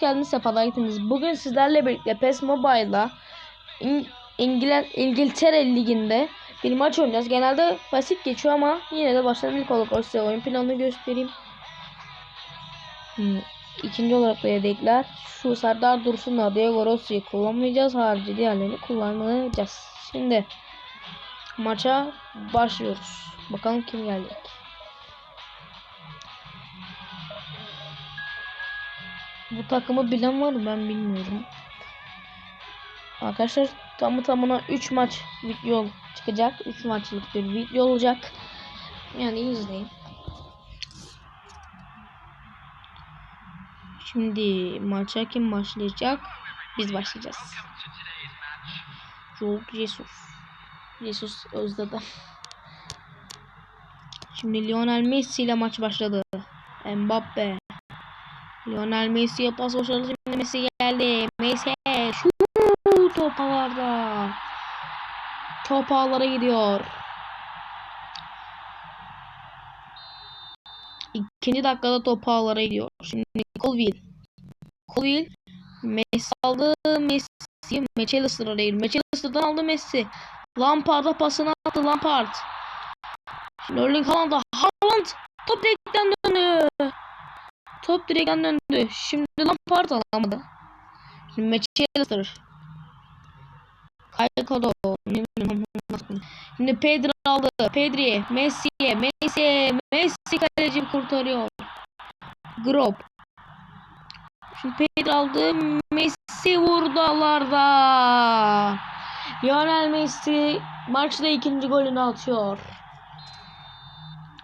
geldiniz, sefalar gittiniz. Bugün sizlerle birlikte PES Mobile'da İng İngil İngiltere Ligi'nde bir maç oynayacağız. Genelde basit geçiyor ama yine de baştan ilk olarak size oyun planını göstereyim. Hmm. İkinci olarak da yedekler. Şu Serdar Dursun'la Diego Rossi'yi kullanmayacağız. Harici diğerlerini kullanacağız. Şimdi maça başlıyoruz. Bakalım kim gelecek. Bu takımı bilen var mı ben bilmiyorum. Arkadaşlar tamı tamına 3 maç video çıkacak. 3 maçlık bir video olacak. Yani izleyin. Şimdi maça kim başlayacak? Biz başlayacağız. Joe Jesus. Jesus özledim. Şimdi Lionel Messi ile maç başladı. Mbappe. Lionel Messi'ye pas başarılı. Şimdi Messi geldi. Messi şu top ağlarda. Top ağlara gidiyor. İkinci dakikada top ağlara gidiyor. Şimdi Colville. Colville Messi aldı. Messi McAllister'a değil. McAllister'dan aldı Messi. Lampard'a pasını attı Lampard. Erling Haaland'a. Haaland top direkten döndü. Top direkten döndü. Şimdi Lampard alamadı. Şimdi McAllister. Kaykado. Şimdi Pedri aldı. Pedri. Messi'ye. Messi. Messi kaleci kurtarıyor. Grob. Şimdi Pedri aldı. Messi vurdu alarda. Lionel Messi maçta ikinci golünü atıyor.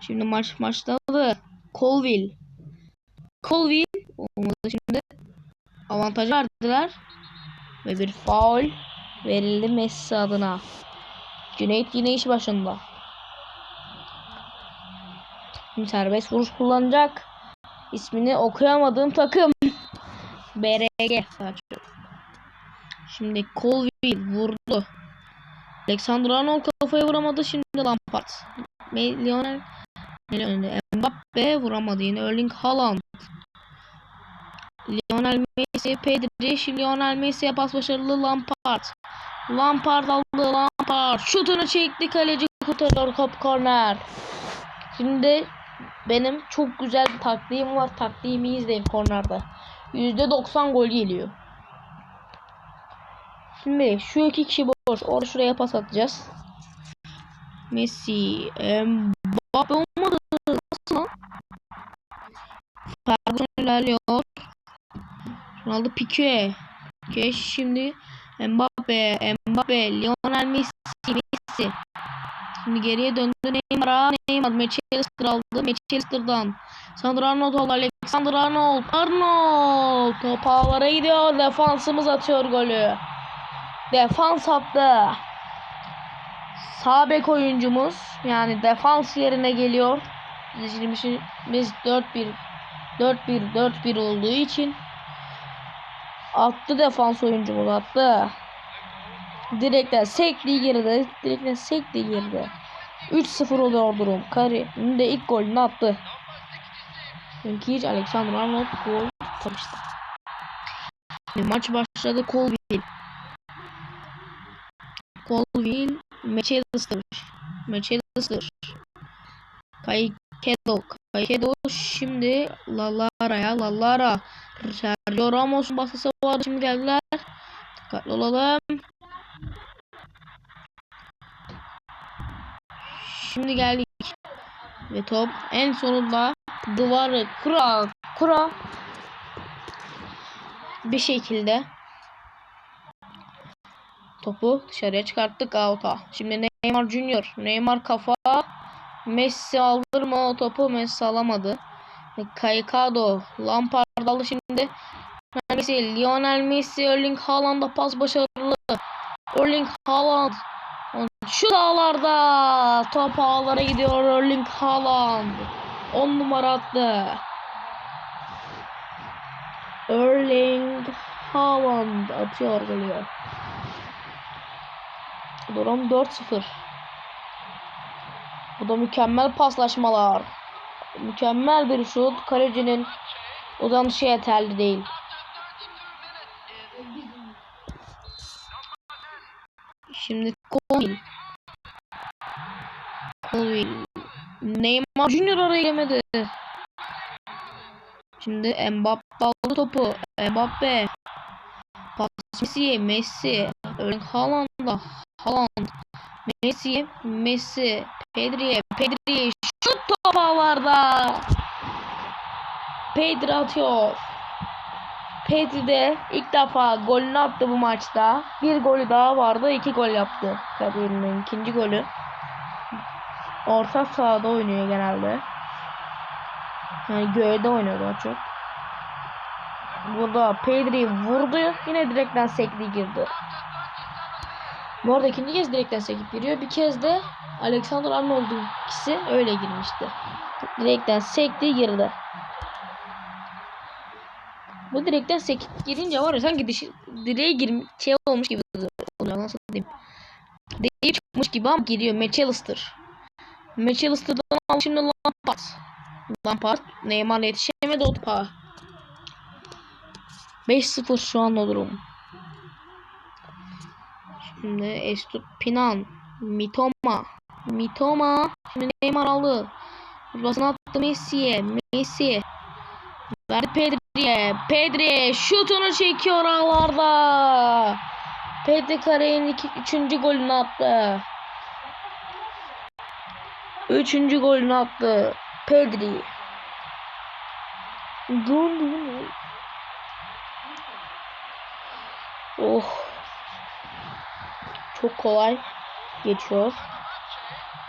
Şimdi maç başladı. Colville. Colville olmadı şimdi. Avantaj verdiler. Ve bir faul verildi Messi adına. Cüneyt yine iş başında. Şimdi serbest vuruş kullanacak. İsmini okuyamadığım takım. BRG. Şimdi Colville vurdu. Alexander Arnold kafaya vuramadı. Şimdi Lampard. Lionel Lionel Mbappe vuramadı yine Erling Haaland. Lionel Messi, Pedri, Lionel Messi'ye pas başarılı Lampard. Lampard aldı Lampard. Şutunu çekti kaleci kurtarıyor top korner. Şimdi benim çok güzel bir taktiğim var. Taktiğimi izleyin kornerde. %90 gol geliyor. Şimdi şu iki kişi boş. Orada şuraya pas atacağız. Messi, Mbappe olmadı. Nasıl lan? Ferguson ilerliyor. Ronaldo Pique. Pique şimdi Mbappe, Mbappe, Lionel Messi, Messi. Şimdi geriye döndü Neymar'a. Neymar Manchester aldı. Manchester'dan. Sandro Arnold oldu. Alexander Arnold. Arnold. Top ağlara gidiyor. Defansımız atıyor golü. Defans attı. Sağ bek oyuncumuz yani defans yerine geliyor. Biz 4-1 4-1 4-1 olduğu için attı defans oyuncumuz attı. Direkten sekti girdi. Direkten sekti girdi. 3-0 oluyor durum. Kare'nin de ilk golünü attı. Çünkü hiç Alexander Arnold gol atmıştı. Maç başladı Colville. Colville Manchester. Manchester. Kaykedo. Kaykedo şimdi Lalara'ya. Lalara. Sergio Ramos'un baskısı var. Şimdi geldiler. Dikkatli olalım. Şimdi geldik. Ve top en sonunda duvarı kura kura bir şekilde topu dışarıya çıkarttık out'a. Şimdi Neymar Junior. Neymar kafa. Messi alır mı o topu? Messi alamadı. Kaykado. Lampard aldı şimdi. Messi. Lionel Messi. Erling Haaland'a pas başarılı. Erling Haaland. Şu dağlarda top ağlara gidiyor Erling Haaland. 10 numara attı. Erling Haaland atıyor geliyor. Durum 4-0. Bu da mükemmel paslaşmalar. Mükemmel bir şut. Kalecinin uzanışı yeterli değil. Şimdi Colville. Colville. Neymar Junior oraya gelemedi. Şimdi Mbappe aldı topu. Mbappe. Messi. Messi. Erling Haaland'a. Haaland. Messi. Messi. Pedri'ye. Pedri. Şut top ağlarda. Pedri atıyor. Pedri de ilk defa golünü attı bu maçta. Bir golü daha vardı. iki gol yaptı. Kariyerinin ikinci golü. Orta sahada oynuyor genelde. Yani gölde oynuyor daha çok. Burada Pedri vurdu. Yine direkten sekti girdi. Bu arada ikinci kez direkten sekip giriyor. Bir kez de Alexander Arnold'un ikisi öyle girmişti. Direkten sekti girdi. Bu direkten sekip girince var ya sanki dışı, direğe girmiş şey olmuş gibi oluyor. Nasıl diyeyim. Direğe çıkmış gibi ama giriyor. McAllister. McAllister'dan şimdi Lampard. Lampard Neymar'la yetişemedi o topa. 5-0 şu an o durum. Şimdi Estut Pinan. Mitoma. Mitoma. Şimdi Neymar aldı. Basını attı Messi'ye. Messi. Verdi Pedri'ye. Pedri şutunu çekiyor ağlarda. Pedri iki, üçüncü golünü attı. Üçüncü golünü attı. Pedri. Dun dun. Oh. Çok kolay geçiyor.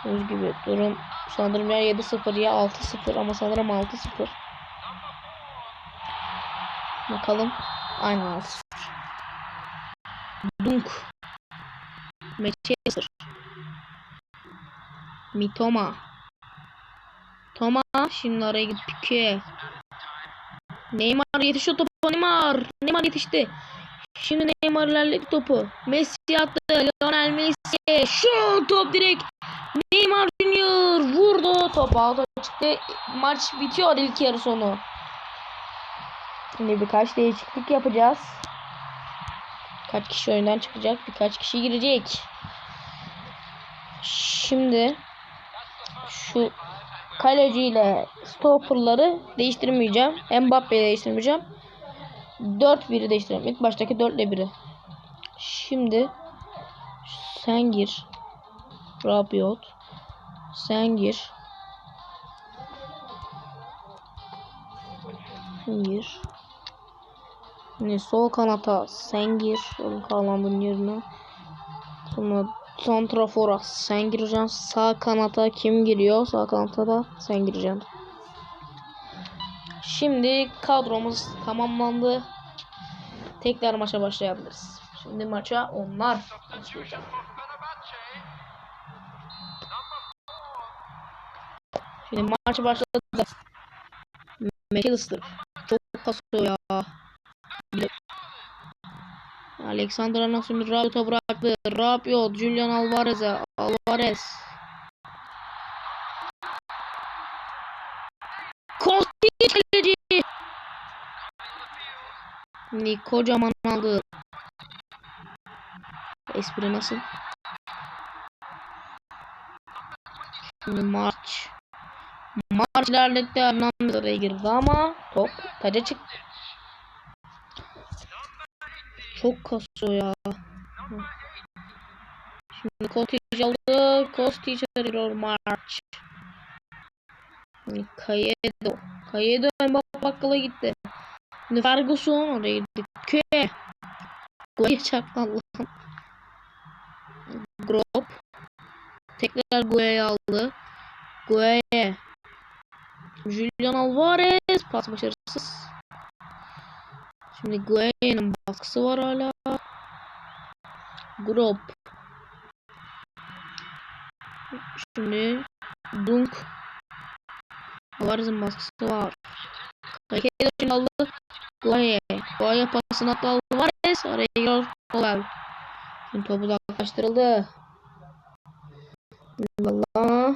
Göz gibi durum sanırım ya 7-0 ya 6-0 ama sanırım 6-0. Bakalım. Aynı 6-0. Dunk. Manchester. Mitoma. Toma. Şimdi araya gidip Pique. Neymar yetişiyor topa. Neymar. Neymar yetişti. Şimdi Neymar ilerledi topu. Messi attı. Lionel Messi. Şu top direkt. Neymar Junior vurdu. Top alta çıktı. Maç bitiyor ilk yarı sonu. Şimdi birkaç değişiklik yapacağız. Kaç kişi oyundan çıkacak? Birkaç kişi girecek. Şimdi şu kaleciyle stopperları değiştirmeyeceğim. Mbappe'yi değiştirmeyeceğim. 4-1'i değiştireceğim. İlk baştaki 4 ile 1'i. Şimdi sen gir. Rabiot. Sen gir. Sen gir. Şimdi sol kanata sen gir. Onun Haaland'ın yerine. Sonra Santrafor'a sen gireceksin. Sağ kanata kim giriyor? Sağ kanata da sen gireceksin. Şimdi kadromuz tamamlandı. Tekrar maça başlayabiliriz. Şimdi maça onlar. Şimdi maç başladı. McAllister çok kasıyor ya. Alexander Arnold Rabiot'a bıraktı. Rabiot, Julian Alvarez'e. Alvarez. Kostic kaleci. Şimdi kocaman aldı. Espri nasıl? Şimdi March. March ilerletti. Hernandez araya girdi ama top taca çıktı. Çok kasıyor ya. Şimdi Kostic aldı. Kostic arıyor. Şimdi Kayedo. Kayedo Mbappe bakkala gitti. Şimdi Ferguson gitti. Köye. Goya çarptı Allah'ım. Grop. Tekrar Goya'yı aldı. Goya. Julian Alvarez. Pas başarısız. Şimdi Goya'nın baskısı var hala. Grop. Şimdi Dunk. Alvarez'in baskısı var. Kaykay'da şimdi aldı. Goye. Goye pasını attı Alvarez. Araya giriyor. Kolay. Şimdi topu uzaklaştırıldı. Allah.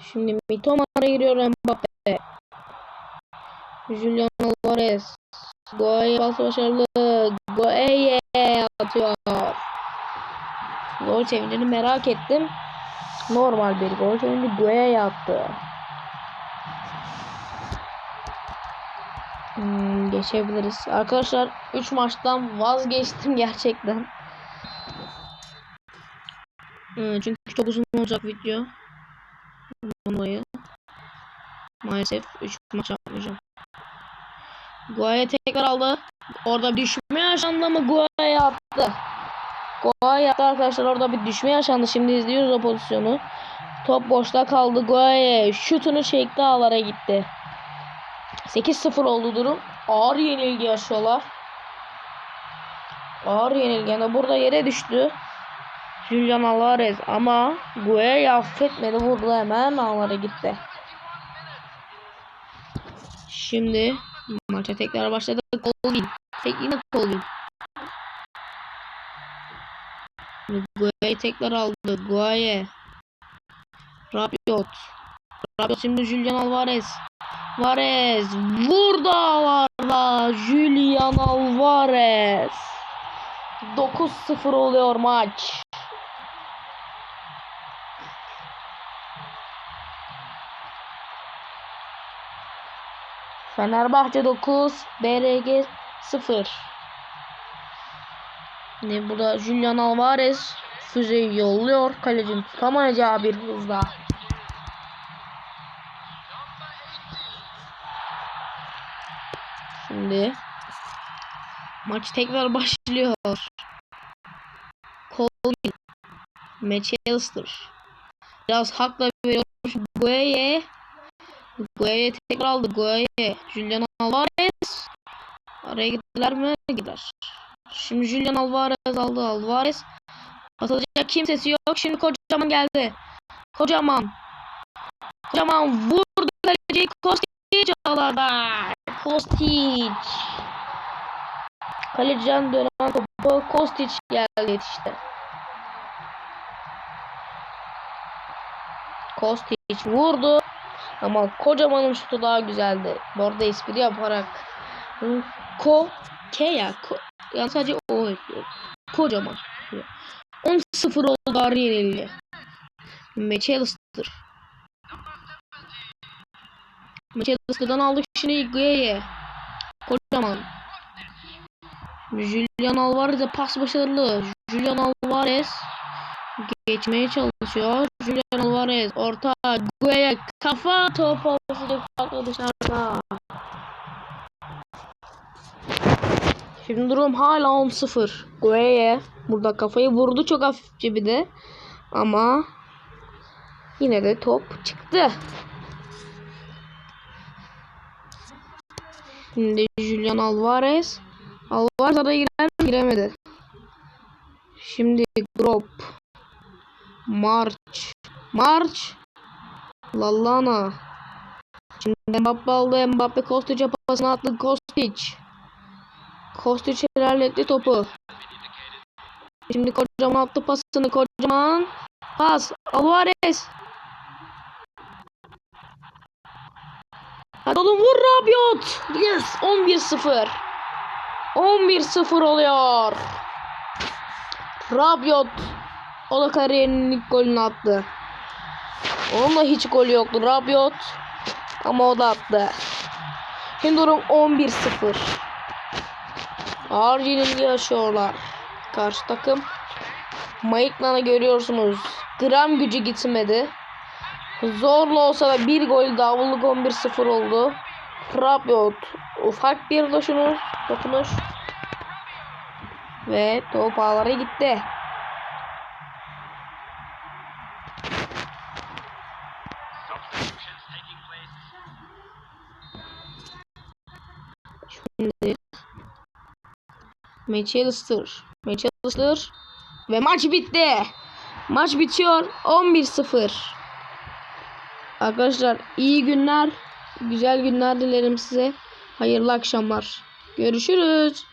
Şimdi Mitoma araya giriyor Mbappe. Julian Alvarez. Goye pas başarılı. Goye atıyor. Gol sevincini merak ettim. Normal bir gol sevinci Gueye attı. Hmm, geçebiliriz. Arkadaşlar 3 maçtan vazgeçtim gerçekten. Hmm, çünkü çok uzun olacak video. Dolayı. Maalesef 3 maç yapmayacağım. Guaya tekrar aldı. Orada bir düşme yaşandı ama Guaya attı. Guaya attı arkadaşlar. Orada bir düşme yaşandı. Şimdi izliyoruz o pozisyonu. Top boşta kaldı. Guaya şutunu çekti ağlara gitti. 8-0 oldu durum. Ağır yenilgi yaşıyorlar. Ağır yenilgi. Yani burada yere düştü. Julian Alvarez ama Gueye affetmedi. Vurdu hemen ağlara gitti. Şimdi maça tekrar başladı. Colvin. Tek yine Colvin. Gueye tekrar aldı. Gueye. Rabiot. Rabiot şimdi Julian Alvarez. Alvarez. Vurdu ağlarla. Julian Alvarez. 9-0 oluyor maç. Fenerbahçe 9, BRG 0. Yine burada Julian Alvarez füzeyi yolluyor. Kalecinin tutamayacağı bir hızla. Şimdi maç tekrar başlıyor. Colvin, McAllister. Biraz hakla veriyormuş. Gueye Gueye tekrar aldı. Gueye. Julian Alvarez. Araya gittiler mi? Gider. Şimdi Julian Alvarez aldı. Alvarez. Atılacak kimsesi yok. Şimdi kocaman geldi. Kocaman. Kocaman vurdu kaleci Kostic ağlarda. Kostic. Kaleciden dönen topu Kostic geldi yetişti. Kostic vurdu. Ama kocamanın şutu daha güzeldi. Bu arada espri yaparak Ko K ya ko, yani sadece o ekliyor. Kocaman. 10-0 oldu ağır yenildi. McAllister. McAllister'dan aldık şimdi Gueye. Kocaman. Julian Alvarez'e pas başarılı. Julian Alvarez geçmeye çalışıyor. Julian Alvarez orta Gueye kafa top olması farklı dışarıda. Şimdi durum hala 10-0. Gueye burada kafayı vurdu çok hafifçe bir de. Ama yine de top çıktı. Şimdi Julian Alvarez. Alvarez araya girer mi? Giremedi. Şimdi Grop. March. March. Lallana. Şimdi Mbappe aldı. Mbappe Kostic'e pasını attı. Kostic. Kostic ilerletti topu. Şimdi kocaman attı pasını. Kocaman. Pas. Alvarez. Hadi oğlum vur Rabiot. Yes. 11-0. 11-0 oluyor. Rabiot o da kariyerinin ilk golünü attı. Onun da hiç golü yoktu Rabiot. Ama o da attı. Şimdi durum 11-0. Ağır yenilgi yaşıyorlar. Karşı takım. Maiklan'ı görüyorsunuz. Gram gücü gitmedi. Zorla olsa da bir gol davuluk 11-0 oldu. Rabiot ufak bir dokunuş, dokunuş. Ve top ağlara gitti. Şimdi McAllister. McAllister. Ve maç bitti. Maç bitiyor. 11-0. Arkadaşlar iyi günler. Güzel günler dilerim size. Hayırlı akşamlar. Görüşürüz.